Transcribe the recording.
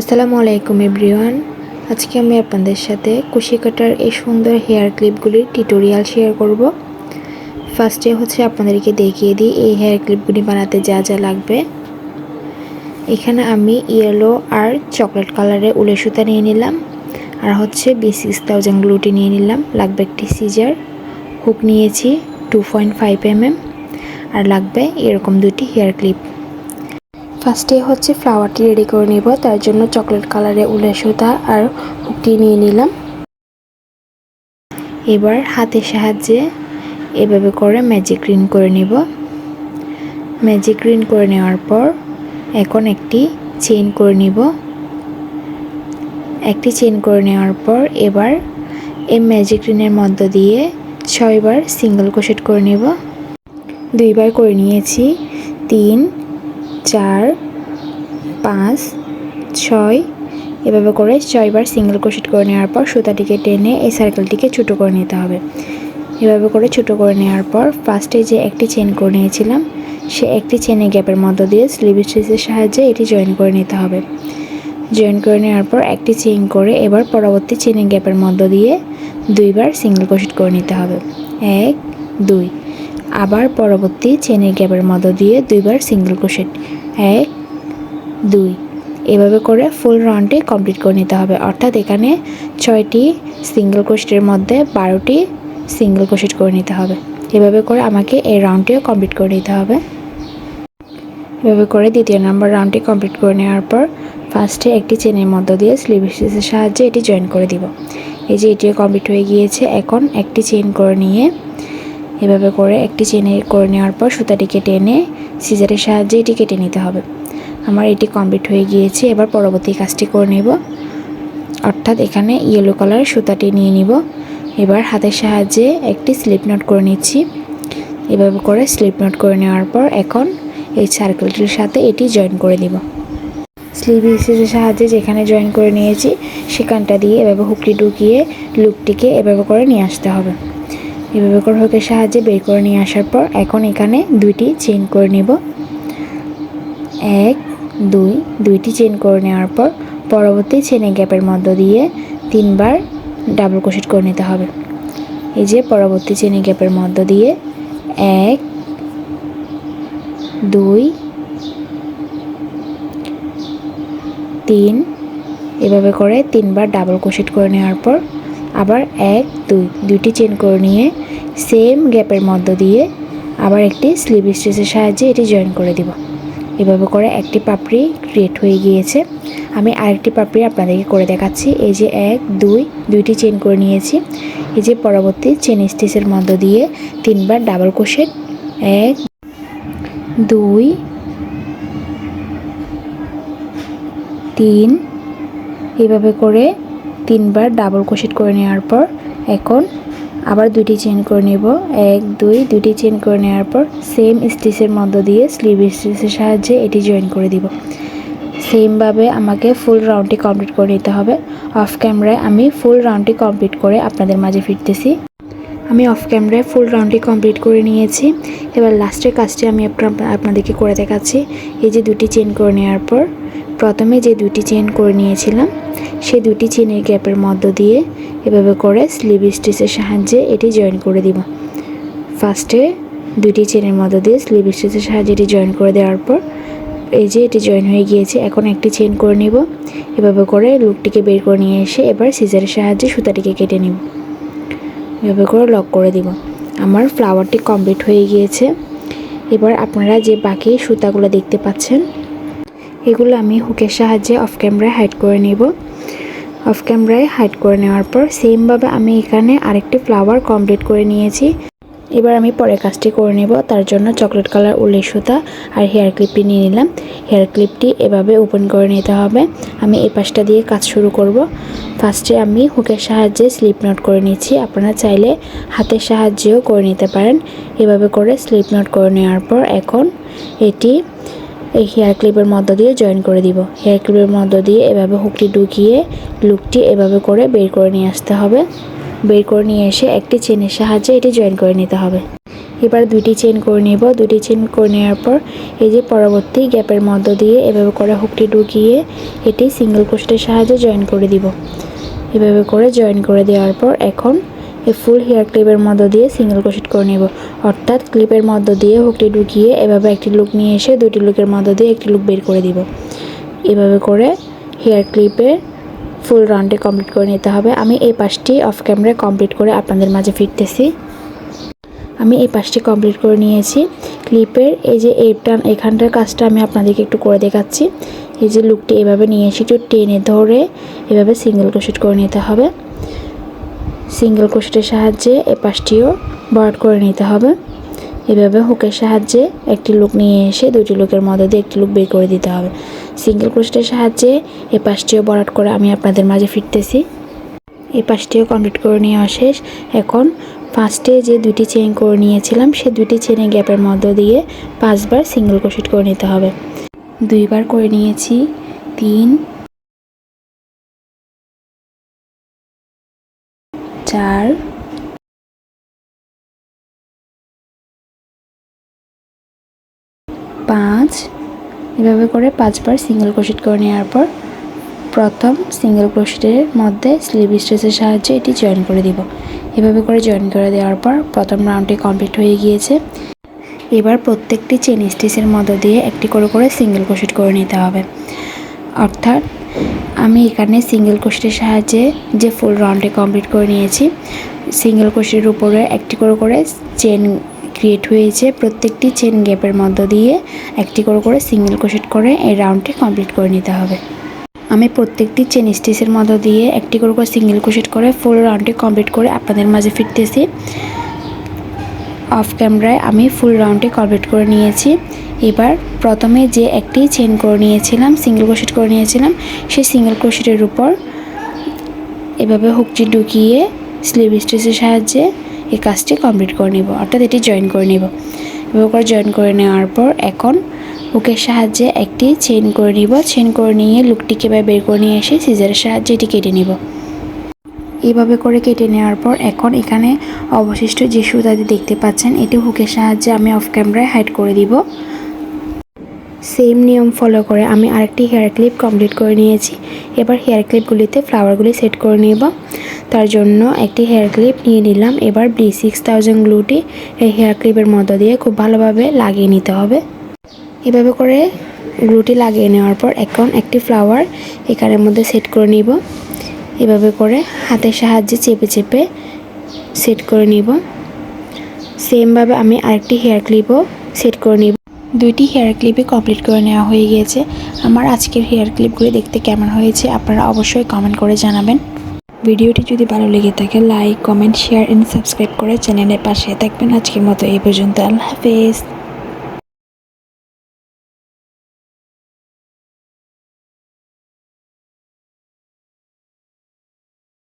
আসসালামু আলাইকুম, এভরিওয়ান। আজকে আমি আপনাদের সাথে কুশি কাটার এই সুন্দর হেয়ার ক্লিপগুলির টিউটোরিয়াল শেয়ার করব। ফার্স্টে হচ্ছে আপনাদেরকে দেখিয়ে দিই এই হেয়ার ক্লিপগুলি বানাতে যা যা লাগবে। এখানে আমি ইয়েলো আর চকলেট কালারের উলের সুতা নিয়ে নিলাম। আর হচ্ছে বি সিক্স থাউজেন্ড গ্লুটি নিয়ে নিলাম। লাগবে একটি সিজার। হুক নিয়েছি two point five M R লাগবে এরকম দুটি হেয়ার ক্লিপ। ফার্স্টে হচ্ছে ফ্লাওয়ারটি রেডি করে নেব, তার জন্য চকলেট কালারে উলের সুতা আর হুকটি নিয়ে নিলাম। এবার হাতের সাহায্যে এভাবে করে ম্যাজিক গ্রিন করে নেব। ম্যাজিক গ্রিন করে নেওয়ার পর এখন একটি চেইন করে নিব। একটি চেইন করে নেওয়ার পর এবার এই ম্যাজিক গ্রিনের মধ্য দিয়ে ছয়বার সিঙ্গেল ক্রোশেট করে নেব। দুইবার করে নিয়েছি, তিন চার, পাঁচ, ছয়, এভাবে করে ছয়বার সিঙ্গেল ক্রোশেট করে নেওয়ার পর সুতাটিকে টেনে এই সার্কেলটিকে ছোটো করে নিতে হবে। এভাবে করে ছোটো করে নেওয়ার পর ফার্স্টে যে একটি চেন করে নিয়েছিলাম, সে একটি চেনে গ্যাপের মধ্য দিয়ে স্লিভ স্টিচের সাহায্যে এটি জয়েন করে নিতে হবে। জয়েন করে নেওয়ার পর একটি চেইন করে এবার পরবর্তী চেনে গ্যাপের মধ্য দিয়ে দুইবার সিঙ্গেল ক্রোশেট করে নিতে হবে। এক, দুই। আবার পরবর্তী চেনের গ্যাপের মধ্য দিয়ে দুইবার সিঙ্গেল ক্রোশেট। এক, দুই। এভাবে করে ফুল রাউন্ডটি কমপ্লিট করে নিতে হবে। অর্থাৎ এখানে ছয়টি সিঙ্গেল ক্রোশেটের মধ্যে বারোটি সিঙ্গেল ক্রোশেট করে নিতে হবে। এভাবে করে আমাকে এই রাউন্ডটিও কমপ্লিট করে নিতে হবে। এভাবে করে দ্বিতীয় নাম্বার রাউন্ডটি কমপ্লিট করে নেওয়ার পর ফার্স্টে একটি চেনের মধ্য দিয়ে স্লিভ স্টিচের সাহায্যে এটি জয়েন করে দিব। এই যে এটিও কমপ্লিট হয়ে গিয়েছে, এখন একটি চেন করে নিয়ে এভাবে করে একটি চেনে করে নেওয়ার পর সুতাটিকে টেনে সিজারের সাহায্যে এটি কেটে নিতে হবে। আমার এটি কমপ্লিট হয়ে গিয়েছে। এবার পরবর্তী কাজটি করে নেব। অর্থাৎ এখানে ইয়েলো কালার সুতাটি নিয়ে নিব। এবার হাতের সাহায্যে একটি স্লিপ নোট করে নিচ্ছি। এভাবে করে স্লিপ নোট করে নেওয়ার পর এখন এই সার্কেলটির সাথে এটি জয়েন করে দিব স্লিভ স্টিচের সাহায্যে যেখানে জয়েন করে নিয়েছি, সেখানটা দিয়ে এভাবে হুকটি ঢুকিয়ে লুকটিকে এভাবে করে নিয়ে আসতে হবে। এভাবে করে হুকের সাহায্যে বের করে নিয়ে আসার পর এখন এখানে দুইটি চেন করে নিব। এক, দুই, দুইটি চেন করে নেওয়ার পর পরবর্তী চেনে গ্যাপের মধ্য দিয়ে তিনবার ডাবল ক্রোশেট করে নিতে হবে। এই যে পরবর্তী চেনে গ্যাপের মধ্য দিয়ে এক, দুই, তিন, এভাবে করে তিনবার ডাবল ক্রোশেট করে নেওয়ার পর আবার এক, দুই, দুইটি চেন করে নিয়ে সেম গ্যাপের মধ্য দিয়ে আবার একটি স্লিভ স্টিচের সাহায্যে এটি জয়েন করে দিব। এভাবে করে একটি পাপড়ি ক্রিয়েট হয়ে গিয়েছে। আমি আরেকটি পাপড়ি আপনাদেরকে করে দেখাচ্ছি। এই যে এক, দুই, দুইটি চেন করে নিয়েছি। এই যে পরবর্তী চেন স্টিচের মধ্য দিয়ে তিনবার ডাবল ক্রোশেট এক, দুই, তিন, এভাবে করে তিনবার ডাবল ক্রোশেট করে নেওয়ার পর এখন আবার দুইটি চেন করে নেব। এক, দুই, দুইটি চেন করে নেওয়ার পর সেম স্টিচের মধ্য দিয়ে স্লিভ স্টিচের সাহায্যে এটি জয়েন করে দিব। সেমভাবে আমাকে ফুল রাউন্ডটি কমপ্লিট করে নিতে হবে। অফ ক্যামেরায় আমি ফুল রাউন্ডটি কমপ্লিট করে আপনাদের মাঝে ফিরতেছি। আমি অফ ক্যামেরায় ফুল রাউন্ডটি কমপ্লিট করে নিয়েছি। এবার লাস্টের কাজটি আমি আপনাদেরকে করে দেখাচ্ছি। এই যে দুটি চেন করে নেওয়ার পর প্রথমে যে দুটি চেন করে নিয়েছিলাম সেই দুটি চেনের গ্যাপের মধ্য দিয়ে এভাবে করে স্লিভ স্টিচের সাহায্যে এটি জয়েন করে দিব। ফার্স্টে দুটি চেনের মধ্য দিয়ে স্লিভ স্টিচের সাহায্যে এটি জয়েন করে দেওয়ার পর, এই যে এটি জয়েন হয়ে গিয়েছে, এখন একটি চেন করে নিব। এভাবে করে লুকটিকে বের করে নিয়ে এসে এবার সিজারের সাহায্যে সুতাটিকে কেটে নিব। এভাবে করে লক করে দিব। আমার ফ্লাওয়ারটি কমপ্লিট হয়ে গিয়েছে। এবার আপনারা যে বাকি সুতাগুলো দেখতে পাচ্ছেন এগুলো আমি হুকের সাহায্যে অফ ক্যামেরায় হাইড করে নেব। অফ ক্যামেরায় হাইড করে নেওয়ার পর সেমভাবে আমি এখানে আরেকটি ফ্লাওয়ার কমপ্লিট করে নিয়েছি। এবার আমি পরের কাজটি করে নেব, তার জন্য চকলেট কালার উল্লের সুতা আর হেয়ার ক্লিপটি নিয়ে নিলাম। হেয়ার ক্লিপটি এভাবে ওপেন করে নিতে হবে। আমি এই পাশটা দিয়ে কাজ শুরু করব। ফার্স্টে আমি হুকের সাহায্যে স্লিপ নোট করে নিচ্ছি। আপনারা চাইলে হাতের সাহায্যেও করে নিতে পারেন। এভাবে করে স্লিপ নোট করে নেওয়ার পর এখন এটি এই হেয়ার ক্লিপের মধ্য দিয়ে জয়েন করে দিব। হেয়ার ক্লিপের মধ্য দিয়ে এভাবে হুকটি ঢুকিয়ে লুকটি এভাবে করে বের করে নিয়ে আসতে হবে। বের করে নিয়ে এসে একটি চেনের সাহায্যে এটি জয়েন করে নিতে হবে। এবার দুইটি চেন করে নেব। দুটি চেন করে নেওয়ার পর এই যে পরবর্তী গ্যাপের মধ্য দিয়ে এভাবে করে হুকটি ঢুকিয়ে এটি সিঙ্গেল ক্রোশেটের সাহায্যে জয়েন করে দিব। এভাবে করে জয়েন করে দেওয়ার পর এখন এই ফুল হেয়ার ক্লিপের মধ্য দিয়ে সিঙ্গেল ক্রোশেট করে নেব। অর্থাৎ ক্লিপের মধ্য দিয়ে হুকটি ঢুকিয়ে এভাবে একটি লুক নিয়ে এসে দুটি লুকের মধ্য দিয়ে একটি লুক বের করে দিব। এভাবে করে হেয়ার ক্লিপের ফুল রাউন্ডে কমপ্লিট করে নিতে হবে। আমি এই পাশটি অফ ক্যামেরায় কমপ্লিট করে আপনাদের মাঝে ফিরতেছি। আমি এই পাশটি কমপ্লিট করে নিয়েছি। ক্লিপের এই যে এইটা এখানটার কাজটা আমি আপনাদেরকে একটু করে দেখাচ্ছি। এই যে লুকটি এভাবে নিয়ে এসে একটু টেনে ধরে এভাবে সিঙ্গেল ক্রোশেট করে নিতে হবে। সিঙ্গেল ক্রোশেটের সাহায্যে এ পাশটিও বরাট করে নিতে হবে। এভাবে হুকের সাহায্যে একটি লুক নিয়ে এসে দুটি লুকের মধ্যে দিয়ে একটি লুক বের করে দিতে হবে। সিঙ্গেল ক্রোশেটের সাহায্যে এ পাশটিও বরাট করে আমি আপনাদের মাঝে ফিরতেছি। এই পাশটিও কমপ্লিট করে নেওয়া শেষ। এখন ফার্স্টে যে দুটি চেন করে নিয়েছিলাম, সে দুটি চেনে গ্যাপের মধ্য দিয়ে পাঁচবার সিঙ্গেল ক্রোশেট করে নিতে হবে। দুইবার করে নিয়েছি। তিন চার। পাঁচ। এভাবে করে পাঁচবার সিঙ্গেল ক্রোশেট করে নেওয়ার পর প্রথম সিঙ্গেল ক্রোশেটের মধ্যে স্লিভ স্ট্রেচের সাহায্যে এটি জয়েন করে দিব। এভাবে করে জয়েন করে দেওয়ার পর প্রথম রাউন্ডটি কমপ্লিট হয়ে গিয়েছে। এবার প্রত্যেকটি চেন স্টিচের মধ্য দিয়ে একটি করে করে সিঙ্গেল ক্রোশেট করে নিতে হবে। অর্থাৎ আমি এখানে সিঙ্গেল ক্রোশেটের সাহায্যে যে ফুল রাউন্ডে কমপ্লিট করে নিয়েছি সিঙ্গেল ক্রোশেটের উপরে একটি করে করে চেন ক্রিয়েট হয়েছে। প্রত্যেকটি চেন গ্যাপের মধ্য দিয়ে একটি করে করে সিঙ্গেল ক্রোশেট করে এই রাউন্ডটি কমপ্লিট করে নিতে হবে। আমি প্রত্যেকটি চেন স্টিচের মধ্য দিয়ে একটি করে করে সিঙ্গেল ক্রোশেট করে ফুল রাউন্ডটি কমপ্লিট করে আপনাদের মাঝে ফিরতেছি। অফ ক্যামেরায় আমি ফুল রাউন্ডে কমপ্লিট করে নিয়েছি। এবার প্রথমে যে একটি চেন করে নিয়েছিলাম সিঙ্গেল ক্রোশেট করে নিয়েছিলাম, সেই সিঙ্গেল ক্রোশেটের উপর এভাবে হুকটি ঢুকিয়ে স্লিভ স্টিচের সাহায্যে এই কাজটি কমপ্লিট করে নেব, অর্থাৎ এটি জয়েন করে নেব। এভাবে করে জয়েন করে নেওয়ার পর এখন হুকের সাহায্যে একটি চেন করে নিব চেন করে নিয়ে লুকটিকে বের করে নিয়ে এসে সিজারের সাহায্যে এটি কেটে নিব। এইভাবে করে কেটে নেওয়ার পর এখন এখানে অবশিষ্ট যে সুতাটি দেখতে পাচ্ছেন, এটি হুকের সাহায্যে আমি অফ ক্যামেরায় হাইড করে দিব। সেম নিয়ম ফলো করে আমি আরেকটি হেয়ার ক্লিপ কমপ্লিট করে নিয়েছি। এবার হেয়ার ক্লিপগুলিতে ফ্লাওয়ারগুলি সেট করে নেব। তার জন্য একটি হেয়ার ক্লিপ নিয়ে নিলাম। এবার বি সিক্স থাউজেন্ড গ্লুটি এই হেয়ার ক্লিপের মধ্য দিয়ে খুব ভালোভাবে লাগিয়ে নিতে হবে। এভাবে করে গ্লুটি লাগিয়ে নেওয়ার পর এখন একটি ফ্লাওয়ার এখানের মধ্যে সেট করে নিব। এভাবে করে হাতের সাহায্যে চেপে চেপে সেট করে নিব। সেমভাবে আমি আরেকটি হেয়ার ক্লিপও সেট করে নিব। দুইটি হেয়ার ক্লিপই কমপ্লিট করে নেওয়া হয়ে গিয়েছে। আমার আজকের হেয়ার ক্লিপগুলি দেখতে কেমন হয়েছে আপনারা অবশ্যই কমেন্ট করে জানাবেন। ভিডিওটি যদি ভালো লেগে থাকে like comment share and subscribe করে চ্যানেলের পাশে থাকবেন। আজকের মতো এই পর্যন্ত। আল্লাহ হাফেজ।